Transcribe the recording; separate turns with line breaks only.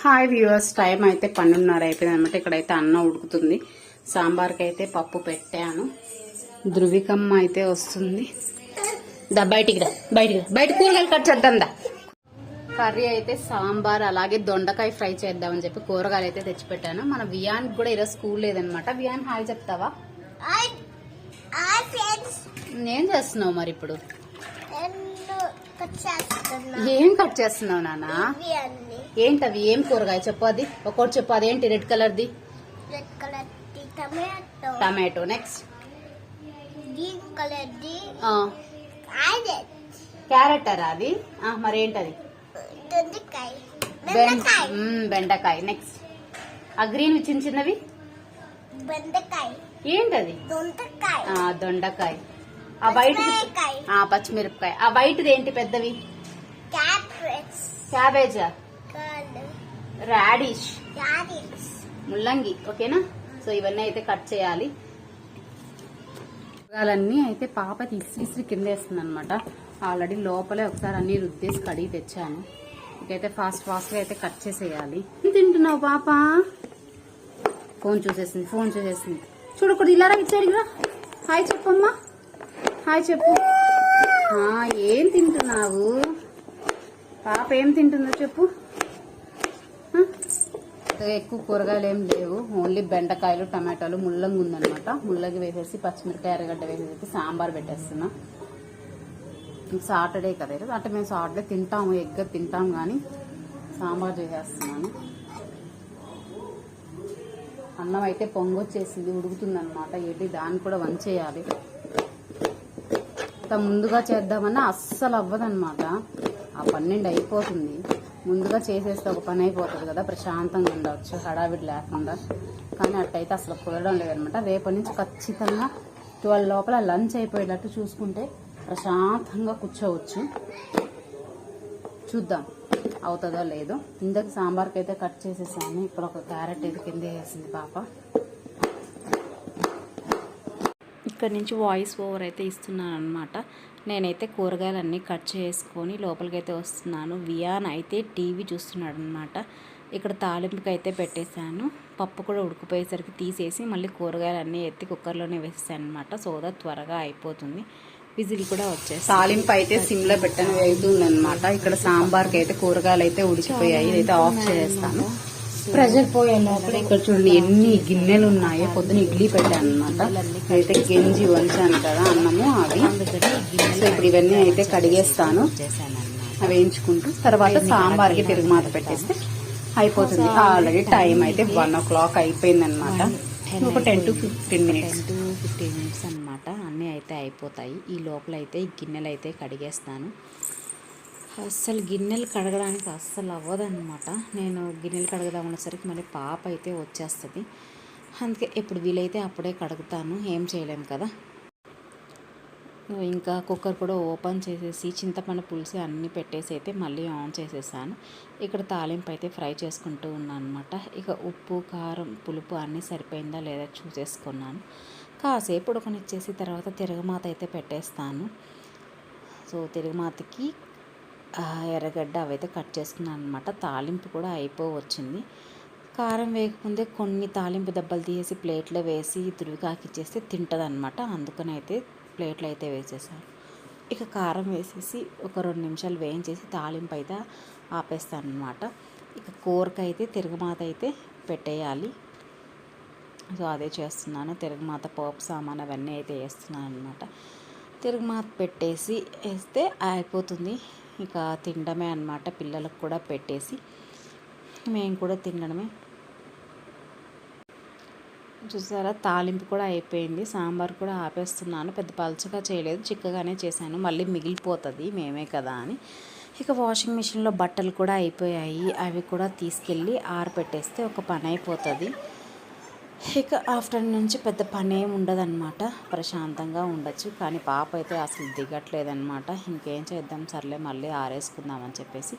Hi viewers time అయితే పన్నెండున్నర అయిపోయింది అనమాట ఇక్కడైతే అన్నం ఉడుకుతుంది. సాంబార్కి అయితే పప్పు పెట్టాను. ధృవికమ్మ అయితే వస్తుంది. దా బయటికి రా బయటికి రా. బయట కూరగాయలు కట్ చేద్దాం దా. కర్రీ అయితే సాంబార్ అలాగే దొండకాయ ఫ్రై చేద్దామని చెప్పి కూరగాయలు అయితే తెచ్చిపెట్టాను. మన వియాన్కి కూడా ఈరోజు స్కూల్ లేదనమాట వియాన్ హాయ్ చెప్తావా? ఏం చేస్తున్నావు మరి ఇప్పుడు?
నేను
ఏం కట్ చేస్తున్నావు నాన్న? ఏంటవి? ఏం కూరగాయ? చెప్పు అది. ఒక్కోటి చెప్పు అదేంటి? రెడ్ కలర్ది.
Red colour the tomato.
Tomato. Next.
Green colour the carrot.
Carrot అరా అది? మరేంటది?
దొండకాయ. బెండకాయ.
నెక్స్ట్. ఆ గ్రీన్ చిన్న చిన్నవి?
బెండకాయ.
ఏంటది?
దొండకాయ.
దొండకాయ. ఆ వైట్
పచ్చిమిరపకాయ.
ఆ పచ్చిమిరపకాయ. ఆ వైట్ ఏంటి పెద్దవి? క్యాబేజా. రాడిష్. ముల్లంగి. ఓకేనా? సో ఇవన్నీ అయితే కట్ చేయాలి. కూరగాయలన్నీ అయితే పాప తీసి కింద వేస్తుంది అనమాట ఆల్రెడీ లోపలే ఒకసారి అన్ని రుద్దేసి కడిగి తెచ్చాను. ఇంకైతే ఫాస్ట్ ఫాస్ట్గా అయితే కట్ చేసేయాలి. తింటున్నావు పాప? ఫోన్ చూసేసింది ఫోన్ చూసేసింది. చూడకూడదు ఇలా రా ఇచ్చాడు హాయ్ చెప్పమ్మా. హాయ్ చెప్పు. ఏం తింటున్నావు? పాప ఏం తింటుందో చెప్పు. ఎక్కువ కూరగాయలు ఏం లేవు. ఓన్లీ బెండకాయలు టమాటాలు ముల్లంగి ఉందనమాట ముల్లంగి వేసేసి పచ్చిమిరకాయ ఎర్రగడ్డ వేసేసి సాంబార్ పెట్టేస్తున్నా. సాటర్డే కదా ఈరోజు. అంటే మేము సాటర్డే తింటాము ఎగ్ తింటాం కానీ సాంబార్ చేసేస్తున్నాను. అన్నం అయితే పొంగొచ్చేసింది ఉడుకుతుంది అనమాట ఏంటి దాన్ని కూడా వంచేయాలి. అంత ముందుగా చేద్దామన్నా అస్సలు అవ్వదన్నమాట. ఆ పన్నెండు అయిపోతుంది. ముందుగా చేసేస్తే ఒక పని అయిపోతుంది కదా ప్రశాంతంగా ఉండవచ్చు హడావిడి లేకుండా. కానీ అట్టయితే అసలు కుదరడం లేదనమాట రేపటి నుంచి ఖచ్చితంగా ట్వెల్వ్ లోపల లంచ్ అయిపోయేటట్టు చూసుకుంటే ప్రశాంతంగా కూర్చోవచ్చు. చూద్దాం అవుతుందో లేదో. ఇందాక సాంబార్కి అయితే కట్ చేసేసాను. ఇక్కడ ఒక క్యారెట్ అయితే కింద వేసింది పాప. ఇక్కడ నుంచి వాయిస్ ఓవర్ అయితే ఇస్తున్నాను అనమాట నేనైతే కూరగాయలన్నీ కట్ చేసుకొని లోపలికైతే వస్తున్నాను. వియాన్ అయితే టీవీ చూస్తున్నాడు అనమాట ఇక్కడ తాలింపుకి అయితే పెట్టేశాను. పప్పు కూడా ఉడికిపోయేసరికి తీసేసి మళ్ళీ కూరగాయలన్నీ ఎత్తి కుక్కర్లోనే వేసేసాను అనమాట సోదా త్వరగా అయిపోతుంది. విజిల్ కూడా వచ్చేసి తాలింపు అయితే సిమ్లో పెట్టాను వెళ్తుంది అనమాట ఇక్కడ సాంబార్కి అయితే కూరగాయలు అయితే ఉడికిపోయాయి. ఇదైతే ఆఫ్ చేస్తాను ప్రెషర్ పోయే లోపల ఇక్కడ చూడండి ఎన్ని గిన్నెలు ఉన్నాయో పొద్దున ఇడ్లీ పెట్టాను అనమాట అయితే గెంజి వంచాను కదా అన్నము అవి. సో ఇప్పుడు ఇవన్నీ అయితే కడిగేస్తాను. అవి వేయించుకుంటూ తర్వాత సాంబార్కి తిరుగుమాత పెట్టేస్తే అయిపోతుంది. ఆల్రెడీ టైం అయితే వన్ ఓ క్లాక్ అయిపోయింది అనమాట ఒక ten to fifteen minutes.
To fifteen minutes అనమాట అన్నీ అయితే అయిపోతాయి. ఈ లోపల అయితే ఈ గిన్నెలు అయితే కడిగేస్తాను. అస్సలు గిన్నెలు కడగడానికి అస్సలు అవ్వదన్నమాట. నేను గిన్నెలు కడగదాం అనేసరికి మళ్ళీ పాప అయితే వచ్చేస్తుంది. అందుకే ఎప్పుడు వీలైతే అప్పుడే కడుగుతాను. ఏం చేయలేము కదా. ఇంకా కుక్కర్ కూడా ఓపెన్ చేసేసి చింతపండు పులుసు అన్నీ పెట్టేసి అయితే మళ్ళీ ఆన్ చేసేసాను. ఇక్కడ తాలింపు అయితే ఫ్రై చేసుకుంటూ ఉన్నాను అనమాట ఇక ఉప్పు కారం పులుపు అన్నీ సరిపోయిందా లేదా చూసేసుకున్నాను. కాసేపు ఉడకనిచ్చేసి తర్వాత తిరగమాత అయితే పెట్టేస్తాను. సో తిరుగుమాతకి ఎర్రగడ్డ అవైతే కట్ చేసుకున్నాను అనమాట తాలింపు కూడా అయిపోవచ్చింది. కారం వేయకముందే కొన్ని తాలింపు దెబ్బలు తీసి ప్లేట్లో వేసి తురివికాకిచ్చేస్తే తింటుంది అనమాట అందుకని అయితే ప్లేట్లో అయితే వేసేసాను ఇక కారం వేసేసి ఒక రెండు నిమిషాలు వేయించేసి తాలింపు అయితే ఆపేస్తాను అనమాట ఇక కూరకైతే తిరగమాత అయితే పెట్టేయాలి. సో అదే చేస్తున్నాను. తిరగమాత పోపు సామాన్ అవన్నీ అయితే వేస్తున్నాను అనమాట తిరుగుమాత పెట్టేసి వేస్తే అయిపోతుంది. ఇక తినడమే అన్నమాట. పిల్లలకు కూడా పెట్టేసి మేము కూడా తినడమే. చూసారా? తాలింపు కూడా అయిపోయింది. సాంబార్ కూడా ఆపేస్తున్నాను. పెద్ద పలచగా చేయలేదు. చిక్కగానే చేశాను. మళ్ళీ మిగిలిపోతుంది. మేమే కదా అని. ఇక వాషింగ్ మిషన్లో బట్టలు కూడా అయిపోయాయి. అవి కూడా తీసుకెళ్ళి ఆరబెట్టేస్తే ఒక పని అయిపోతుంది. ఇక ఆఫ్టర్నూన్ నుంచి పెద్ద పని ఏమి ఉండదన్నమాట. ప్రశాంతంగా ఉండొచ్చు. కానీ పాప అయితే అసలు దిగట్లేదన్నమాట. ఇంకేం చేద్దాం? సర్లే మళ్ళీ ఆరేసుకుందామని చెప్పేసి